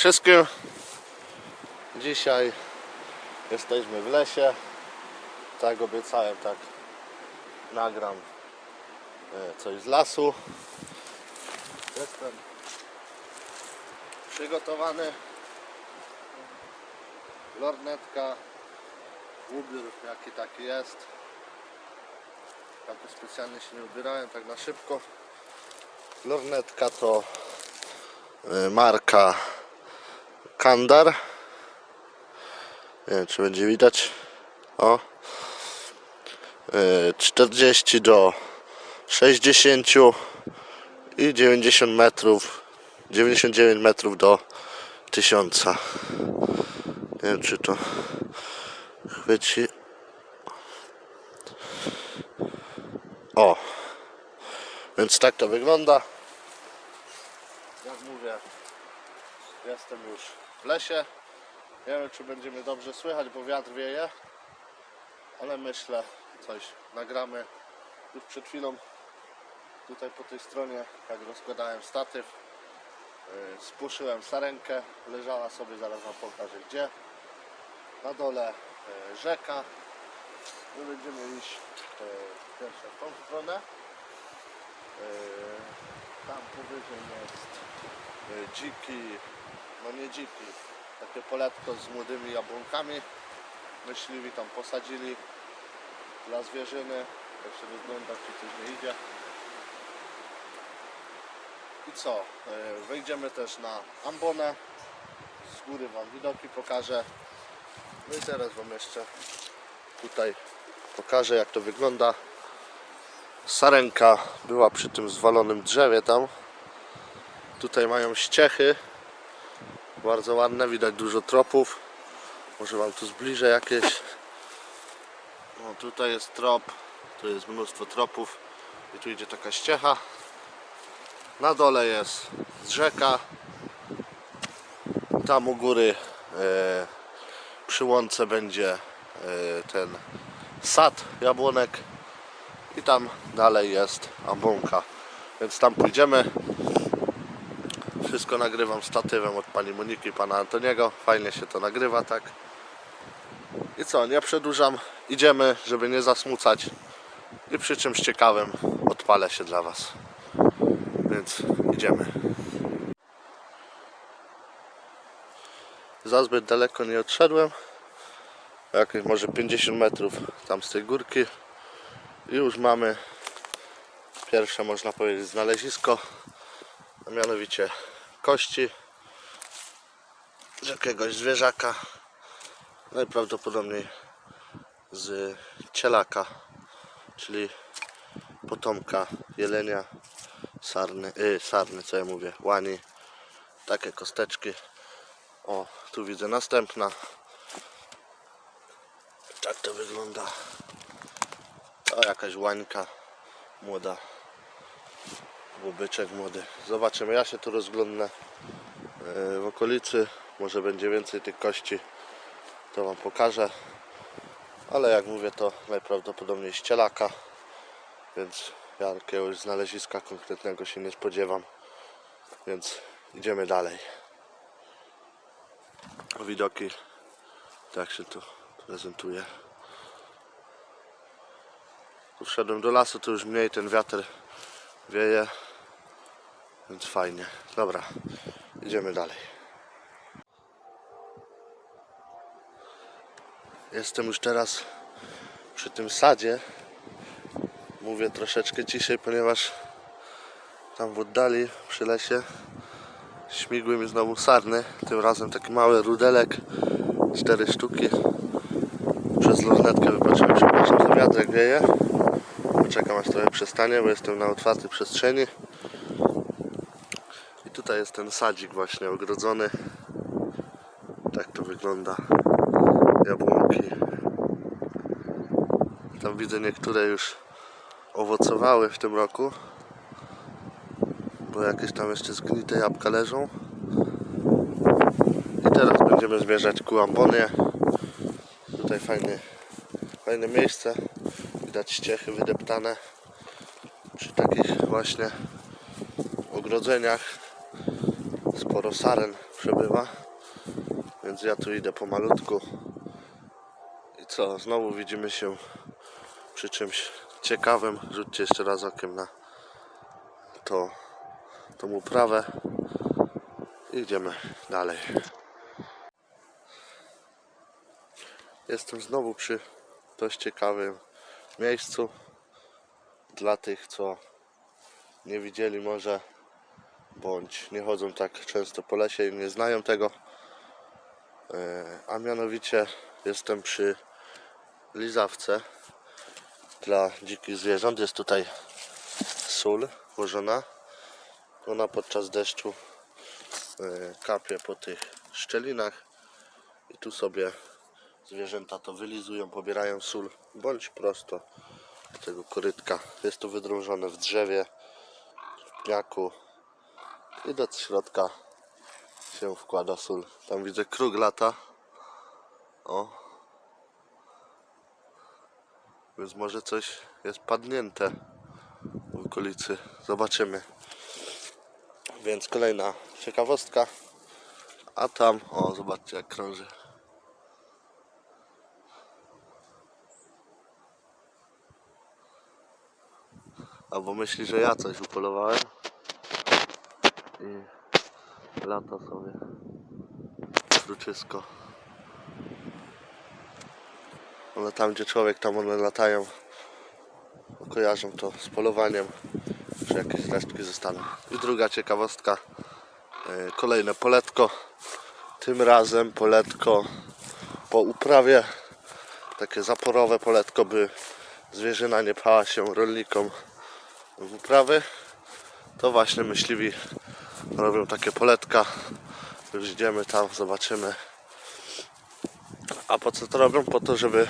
Wszystkim. Dzisiaj jesteśmy w lesie. Tak obiecałem, tak nagram e, coś z lasu. Jestem przygotowany. Lornetka, ubiór jaki taki jest. Jakoś specjalnie się nie ubierałem, tak na szybko. Lornetka to e, marka Kandar. Nie wiem, czy będzie widać. O. E, 40 do 60 i 90 metrów 99 metrów do 1000 nie wiem czy to chwyci o więc tak to wygląda jak mówię jestem już w lesie. Nie wiem czy będziemy dobrze słychać bo wiatr wieje ale myślę coś nagramy. Już przed chwilą tutaj po tej stronie jak rozkładałem statyw yy, spuszyłem sarenkę leżała sobie zaraz wam pokażę gdzie. Na dole yy, rzeka. My będziemy iść yy, pierwsze w tą stronę. Yy, tam powyżej jest yy, dziki no nie dziki takie poletko z młodymi jabłonkami myśliwi tam posadzili dla zwierzyny jak się wygląda czy coś nie idzie i co? E, Wejdziemy też na ambonę. Z góry Wam widoki pokażę. No i teraz Wam jeszcze tutaj pokażę jak to wygląda. Sarenka była przy tym zwalonym drzewie tam. Tutaj mają ściechy. Bardzo ładne, widać dużo tropów. Może Wam tu zbliżę jakieś. O, tutaj jest trop. Tu jest mnóstwo tropów. I tu idzie taka ściecha. Na dole jest rzeka. Tam u góry e, przy łące będzie e, ten sad jabłonek. I tam dalej jest ambonka. Więc tam pójdziemy. Wszystko nagrywam statywem od pani Moniki i pana Antoniego. Fajnie się to nagrywa, tak. I co, nie przedłużam. Idziemy, żeby nie zasmucać. I przy czymś ciekawym odpalę się dla Was. Więc idziemy. Za zbyt daleko nie odszedłem. Jakieś może 50 metrów tam z tej górki. I już mamy pierwsze można powiedzieć znalezisko. A mianowicie kości z jakiegoś zwierzaka. Najprawdopodobniej z cielaka, czyli potomka jelenia sarny, y, sarny, co ja mówię, łani, takie kosteczki. O, tu widzę następna. Tak to wygląda. To jakaś łańka młoda. Bobyczek młody. Zobaczymy, ja się tu rozglądnę y, w okolicy. Może będzie więcej tych kości. To Wam pokażę. Ale jak mówię, to najprawdopodobniej ścielaka. Więc ja jakiegoś znaleziska konkretnego się nie spodziewam. Więc idziemy dalej. Widoki tak się tu prezentuje. Tu wszedłem do lasu, to już mniej ten wiatr wieje. Więc fajnie. Dobra, idziemy dalej. Jestem już teraz przy tym sadzie mówię troszeczkę ciszej, ponieważ tam w oddali przy lesie śmigły mi znowu sarny. Tym razem taki mały rudelek, cztery sztuki. Przez lornetkę wypatrzyłem, przepraszam, że wiatrek wieje. Poczekam aż trochę przestanie, bo jestem na otwartej przestrzeni. Tutaj jest ten sadzik właśnie ogrodzony. Tak to wygląda. Jabłonki. Tam widzę niektóre już owocowały w tym roku. Bo jakieś tam jeszcze zgnite jabłka leżą. I teraz będziemy zmierzać ku ambonie. Tutaj fajny, fajne miejsce. Widać ściechy wydeptane przy takich właśnie ogrodzeniach. Sporo saren przebywa. Więc ja tu idę pomalutku. I co, znowu widzimy się przy czymś ciekawym. Rzućcie jeszcze raz okiem na to, tą uprawę. I idziemy dalej. Jestem znowu przy dość ciekawym miejscu. Dla tych, co nie widzieli może, bądź nie chodzą tak często po lesie i nie znają tego. E, A mianowicie jestem przy lizawce dla dzikich zwierząt. Jest tutaj sól włożona. Ona podczas deszczu e, kapie po tych szczelinach i tu sobie zwierzęta to wylizują, pobierają sól bądź prosto tego korytka. Jest to wydrążone w drzewie, w pniaku i do środka się wkłada sól. Tam widzę kruk lata. O. Więc może coś jest padnięte w okolicy. Zobaczymy. Więc kolejna ciekawostka. A tam, o zobaczcie jak krąży. Albo myśli, że ja coś upolowałem. I lata sobie. Kruczysko. Ale tam gdzie człowiek, tam one latają. Kojarzą to z polowaniem. Że jakieś resztki zostaną. I druga ciekawostka. e, Kolejne poletko. Tym razem poletko po uprawie. Takie zaporowe poletko, by zwierzyna nie pała się rolnikom w uprawy. To właśnie myśliwi robią takie poletka. Już idziemy tam, zobaczymy. A po co to robią? Po to, żeby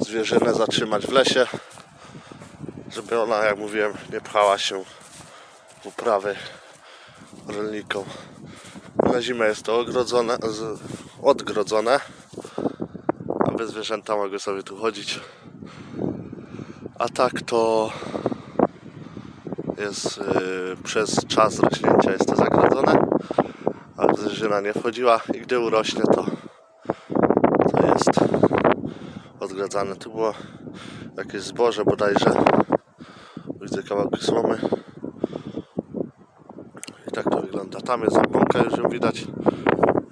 zwierzynę zatrzymać w lesie. Żeby ona, jak mówiłem, nie pchała się w uprawy rolnikom. Na zimę jest to ogrodzone, odgrodzone, aby zwierzęta mogły sobie tu chodzić. A tak to jest y, przez czas rośnięcia jest to zagrodzone, aby zwierzyna nie wchodziła i gdy urośnie to, to jest odgradzane. Tu było jakieś zboże bodajże. Widzę kawałki słomy. I tak to wygląda. Tam jest zabłonka, już ją widać.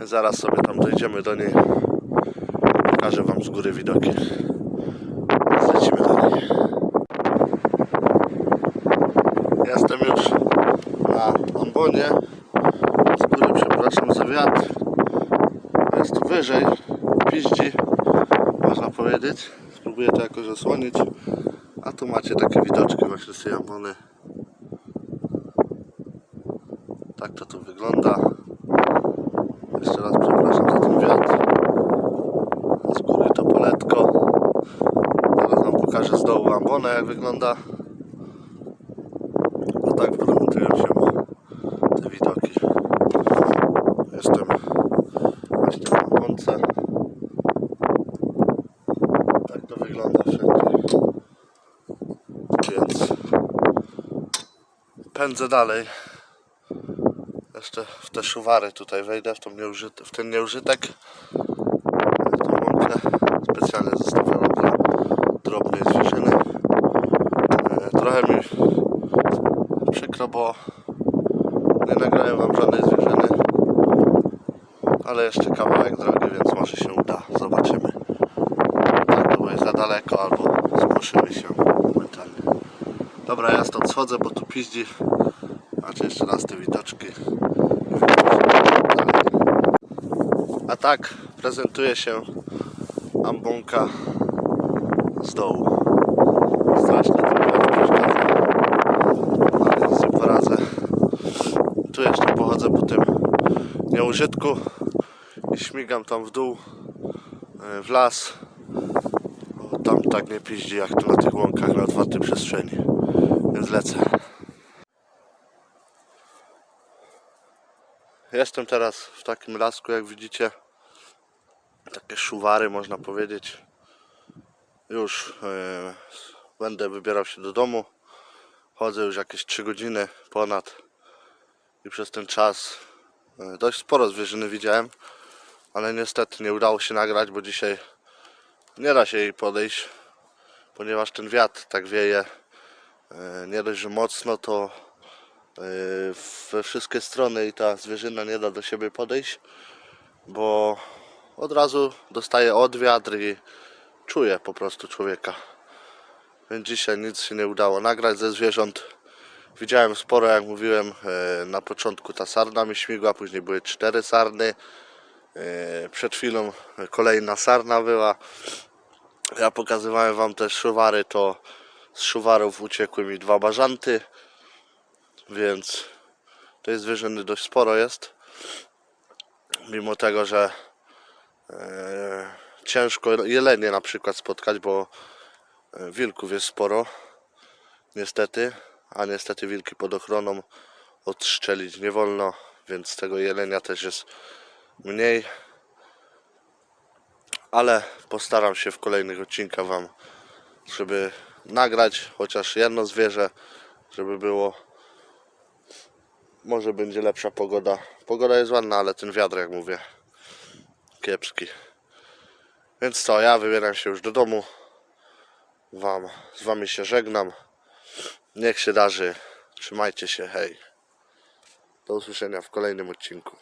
Zaraz sobie tam dojdziemy do niej. Pokażę Wam z góry widoki. Lecimy dalej. Jestem już na ambonie. Z góry przepraszam za wiatr. Jest tu wyżej, piździ, można powiedzieć. Spróbuję to jakoś osłonić. A tu macie takie widoczki właśnie z tej ambony. Tak to tu wygląda. Jeszcze raz przepraszam za ten wiatr. Z góry to poletko. Zaraz wam pokażę z dołu ambonę jak wygląda. A tak prezentują się te widoki. Jestem właśnie na ambonce. Tak to wygląda wszędzie. Więc pędzę dalej. Jeszcze w te szuwary tutaj wejdę, w, tą nieużyte, w ten nieużytek. Tą łąkę specjalnie zostawioną dla drobnej zwierzyny. E, Trochę mi przykro, bo nie nagrałem wam żadnej zwierzyny. Ale jeszcze kawałek drogi, więc może się uda. Zobaczymy. Tak, to jest za daleko, albo spłoszymy się. Dobra, ja stąd schodzę, bo tu piździ. Macie jeszcze raz te widoczki. A tak prezentuje się ambonka z dołu. Strasznie to nie poradzę. Tu jeszcze pochodzę po tym nieużytku i śmigam tam w dół e, w las. Tam tak nie piździ jak tu na tych łąkach na otwartej przestrzeni. Więc lecę. Jestem teraz w takim lasku, jak widzicie. Takie szuwary, można powiedzieć. Już e, będę wybierał się do domu. Chodzę już jakieś 3 godziny ponad. I przez ten czas E, Dość sporo zwierzyny widziałem, ale niestety nie udało się nagrać, bo dzisiaj nie da się jej podejść, ponieważ ten wiatr tak wieje. E, Nie dość, że mocno, to e, we wszystkie strony i ta zwierzyna nie da do siebie podejść, bo od razu dostaje odwiatr i czuje po prostu człowieka. Więc dzisiaj nic się nie udało nagrać ze zwierząt. Widziałem sporo, jak mówiłem, e, na początku ta sarna mi śmigła, później były cztery sarny. Przed chwilą kolejna sarna była. Ja pokazywałem wam też szuwary, to z szuwarów uciekły mi dwa bażanty, więc tej zwierzyny dość sporo jest. Mimo tego, że e, ciężko jelenie na przykład spotkać, bo e, wilków jest sporo, niestety, a niestety wilki pod ochroną odstrzelić nie wolno, więc tego jelenia też jest mniej. Ale postaram się w kolejnych odcinkach Wam, żeby nagrać chociaż jedno zwierzę, żeby było. Może będzie lepsza pogoda. Pogoda jest ładna, ale ten wiatr, jak mówię, kiepski. Więc co, ja wybieram się już do domu. Wam, z Wami się żegnam. Niech się darzy. Trzymajcie się, hej. Do usłyszenia w kolejnym odcinku.